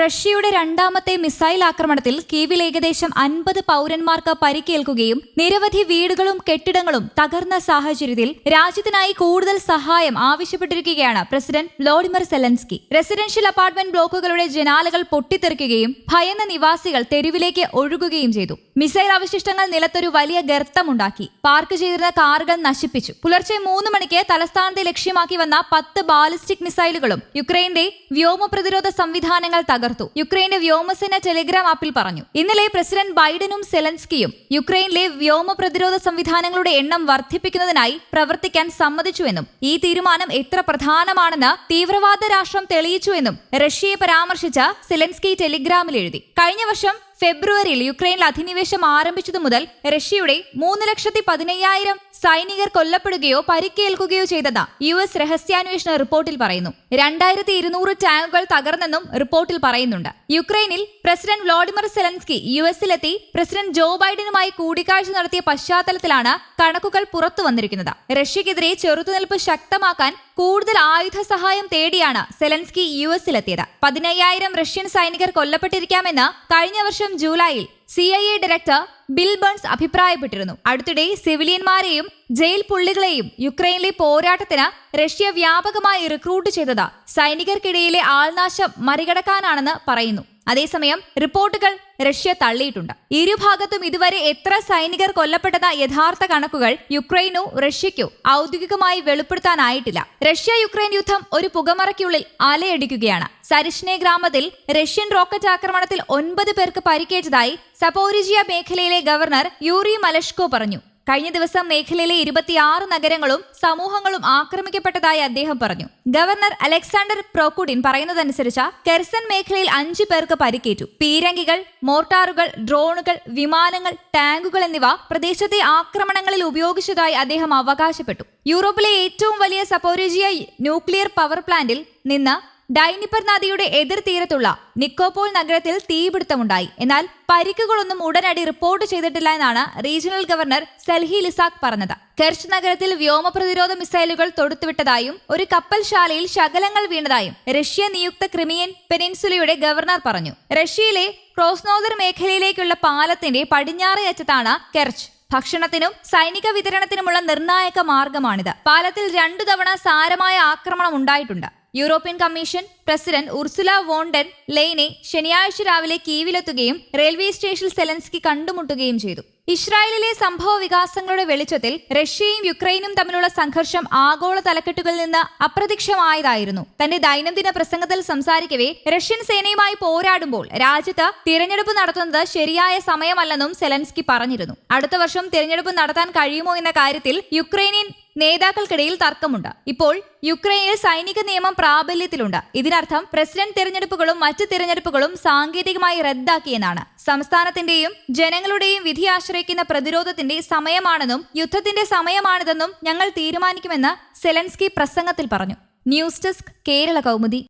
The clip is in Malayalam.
റഷ്യയുടെ രണ്ടാമത്തെ മിസൈൽ ആക്രമണത്തിൽ കീവിൽ ഏകദേശം അൻപത് പൗരന്മാർക്ക് പരിക്കേൽക്കുകയും നിരവധി വീടുകളും കെട്ടിടങ്ങളും തകർന്ന സാഹചര്യത്തിൽ രാജ്യത്തിനായി കൂടുതൽ സഹായം ആവശ്യപ്പെട്ടിരിക്കുകയാണ് president Volodymyr Zelensky. Residential apartment ബ്ലോക്കുകളുടെ ജനാലകൾ പൊട്ടിത്തെറിക്കുകയും ഭയന്ന നിവാസികൾ തെരുവിലേക്ക് ഒഴുകുകയും ചെയ്തു. മിസൈൽ അവശിഷ്ടങ്ങൾ നിലത്തൊരു വലിയ ഗർത്തമുണ്ടാക്കി. പാർക്ക് ചെയ്തിരുന്ന കാറുകൾ നശിപ്പിച്ചു. പുലർച്ചെ മൂന്ന് മണിക്ക് തലസ്ഥാനത്തെ ലക്ഷ്യമാക്കി വന്ന പത്ത് ബാലിസ്റ്റിക് മിസൈലുകളും യുക്രൈന്റെ വ്യോമ പ്രതിരോധ സംവിധാനങ്ങൾ തകർത്തു. യുക്രൈന്റെ വ്യോമസേന ടെലിഗ്രാം ആപ്പിൽ പറഞ്ഞു ഇന്നലെ പ്രസിഡന്റ് ബൈഡനും സെലൻസ്കിയും യുക്രൈനിലെ വ്യോമ പ്രതിരോധ സംവിധാനങ്ങളുടെ എണ്ണം വർദ്ധിപ്പിക്കുന്നതിനായി പ്രവർത്തിക്കാൻ സമ്മതിച്ചുവെന്നും ഈ തീരുമാനം എത്ര പ്രധാനമാണെന്ന് തീവ്രവാദ രാഷ്ട്രം തെളിയിച്ചുവെന്നും റഷ്യയെ പരാമർശിച്ച സെലൻസ്കി ടെലിഗ്രാമിൽ എഴുതി. കഴിഞ്ഞ വർഷം ഫെബ്രുവരിയിൽ യുക്രൈനിൽ അധിനിവേശം ആരംഭിച്ചതു മുതൽ റഷ്യയുടെ മൂന്ന് ലക്ഷത്തി പതിനയ്യായിരം സൈനികർ കൊല്ലപ്പെടുകയോ പരിക്കേൽക്കുകയോ ചെയ്തെന്ന് യു എസ് രഹസ്യാന്വേഷണ റിപ്പോർട്ടിൽ പറയുന്നു. രണ്ടായിരത്തി ഇരുന്നൂറ് ടാങ്കുകൾ തകർന്നെന്നും റിപ്പോർട്ടിൽ പറയുന്നുണ്ട്. യുക്രൈനിൽ പ്രസിഡന്റ് വ്ളാഡിമിർ സെലൻസ്കി യു എസിലെത്തി പ്രസിഡന്റ് ജോ ബൈഡനുമായി കൂടിക്കാഴ്ച നടത്തിയ പശ്ചാത്തലത്തിലാണ് കണക്കുകൾ പുറത്തു വന്നിരിക്കുന്നത്. റഷ്യക്കെതിരെ ചെറുത്തുനിൽപ്പ് ശക്തമാക്കാൻ കൂടുതൽ ആയുധ സഹായം തേടിയാണ് സെലൻസ്കി യു എസിലെത്തിയത്. പതിനയ്യായിരം റഷ്യൻ സൈനികർ കൊല്ലപ്പെട്ടിരിക്കാമെന്ന് കഴിഞ്ഞ വർഷം ജൂലൈയിൽ C I A director Bill Burns അഭിപ്രായപ്പെട്ടിരുന്നു. അടുത്തിടെ സിവിലിയന്മാരെയും ജയിൽ പുള്ളികളെയും യുക്രൈനിലെ പോരാട്ടത്തിന് റഷ്യ വ്യാപകമായി റിക്രൂട്ട് ചെയ്തത് സൈനികർക്കിടയിലെ ആൾനാശം മറികടക്കാനാണെന്ന് പറയുന്നു. അതേസമയം റിപ്പോർട്ടുകൾ റഷ്യ തള്ളിയിട്ടുണ്ട്. ഇരുഭാഗത്തും ഇതുവരെ എത്ര സൈനികർ കൊല്ലപ്പെട്ടെന്ന യഥാർത്ഥ കണക്കുകൾ യുക്രൈനോ റഷ്യയ്ക്കോ ഔദ്യോഗികമായി വെളിപ്പെടുത്താനായിട്ടില്ല. റഷ്യ യുക്രൈൻ യുദ്ധം ഒരു പുകമറയ്ക്കുള്ളിൽ അലയടിക്കുകയാണ്. സരിഷ്നെ ഗ്രാമത്തിൽ റഷ്യൻ റോക്കറ്റ് ആക്രമണത്തിൽ ഒൻപത് പേർക്ക് പരിക്കേറ്റതായി സപോരിജിയ മേഖലയിലെ ഗവർണർ യൂറി മലഷ്കോ പറഞ്ഞു. കഴിഞ്ഞ ദിവസം മേഖലയിലെ ഇരുപത്തിയാറ് നഗരങ്ങളും സമൂഹങ്ങളും ആക്രമിക്കപ്പെട്ടതായി അദ്ദേഹം പറഞ്ഞു. ഗവർണർ അലക്സാണ്ടർ പ്രോക്കുഡിൻ പറയുന്നതനുസരിച്ച് കെർസൻ മേഖലയിൽ അഞ്ചു പേർക്ക് പരിക്കേറ്റു. പീരങ്കികൾ മോർട്ടാറുകൾ ഡ്രോണുകൾ വിമാനങ്ങൾ ടാങ്കുകൾ എന്നിവ പ്രദേശത്തെ ആക്രമണങ്ങളിൽ ഉപയോഗിച്ചതായി അദ്ദേഹം അവകാശപ്പെട്ടു. യൂറോപ്പിലെ ഏറ്റവും വലിയ സപ്പോരേജിയ ന്യൂക്ലിയർ പവർ പ്ലാന്റിൽ നിന്ന് ഡൈനിപ്പർ നദിയുടെ എതിർ തീരത്തുള്ള നിക്കോപോൾ നഗരത്തിൽ തീപിടുത്തമുണ്ടായി. എന്നാൽ പരിക്കുകളൊന്നും ഉടനടി റിപ്പോർട്ട് ചെയ്തിട്ടില്ല എന്നാണ് റീജിയണൽ ഗവർണർ സെൽഹി ലിസാഖ് പറഞ്ഞത്. കെർച്ച് നഗരത്തിൽ വ്യോമ പ്രതിരോധ മിസൈലുകൾ തൊടുത്തുവിട്ടതായും ഒരു കപ്പൽശാലയിൽ ശകലങ്ങൾ വീണതായും റഷ്യ നിയുക്ത ക്രിമിയൻ പെനിൻസുലയുടെ ഗവർണർ പറഞ്ഞു. റഷ്യയിലെ ക്രോസ്നോദർ മേഖലയിലേക്കുള്ള പാലത്തിന്റെ പടിഞ്ഞാറേ അറ്റത്താണ് കെർച്ച് ഭക്ഷണത്തിനും സൈനിക വിതരണത്തിനുമുള്ള നിർണായക മാർഗമാണിത്. പാലത്തിൽ രണ്ടു തവണ സാരമായ ആക്രമണം ഉണ്ടായിട്ടുണ്ട്. European Commission president Ursula von der Leyen ശനിയാഴ്ച രാവിലെ കീവിലെത്തുകയും റെയിൽവേ സ്റ്റേഷനിൽ സെലൻസ്കി കണ്ടുമുട്ടുകയും ചെയ്തു. ഇസ്രായേലിലെ സംഭവ വികാസങ്ങളുടെ വെളിച്ചത്തിൽ റഷ്യയും യുക്രൈനും തമ്മിലുള്ള സംഘർഷം ആഗോള തലക്കെട്ടുകളിൽ നിന്ന് അപ്രത്യക്ഷമായതായിരുന്നു. തന്റെ ദൈനംദിന പ്രസംഗത്തിൽ സംസാരിക്കവേ റഷ്യൻ സേനയുമായി പോരാടുമ്പോൾ രാജ്യത്ത് തിരഞ്ഞെടുപ്പ് നടത്തുന്നത് ശരിയായ സമയമല്ലെന്നും സെലൻസ്കി പറഞ്ഞിരുന്നു. അടുത്ത വർഷം തിരഞ്ഞെടുപ്പ് നടത്താൻ കഴിയുമോ എന്ന കാര്യത്തിൽ യുക്രൈനിയൻ നേതാക്കൾക്കിടയിൽ തർക്കമുണ്ട്. ഇപ്പോൾ യുക്രൈനിൽ സൈനിക നിയമം പ്രാബല്യത്തിലുണ്ട്. ഇതിനർത്ഥം പ്രസിഡന്റ് തിരഞ്ഞെടുപ്പുകളും മറ്റ് തിരഞ്ഞെടുപ്പുകളും സാങ്കേതികമായി റദ്ദാക്കിയെന്നാണ്. സംസ്ഥാനത്തിന്റെയും ജനങ്ങളുടെയും വിധി ആശ്രയിക്കുന്ന പ്രതിരോധത്തിന്റെ സമയമാണെന്നും യുദ്ധത്തിന്റെ സമയമാണിതെന്നും ഞങ്ങൾ തീരുമാനിക്കുമെന്ന് സെലൻസ്കി പ്രസംഗത്തിൽ പറഞ്ഞു. News desk Kerala Kaumudi.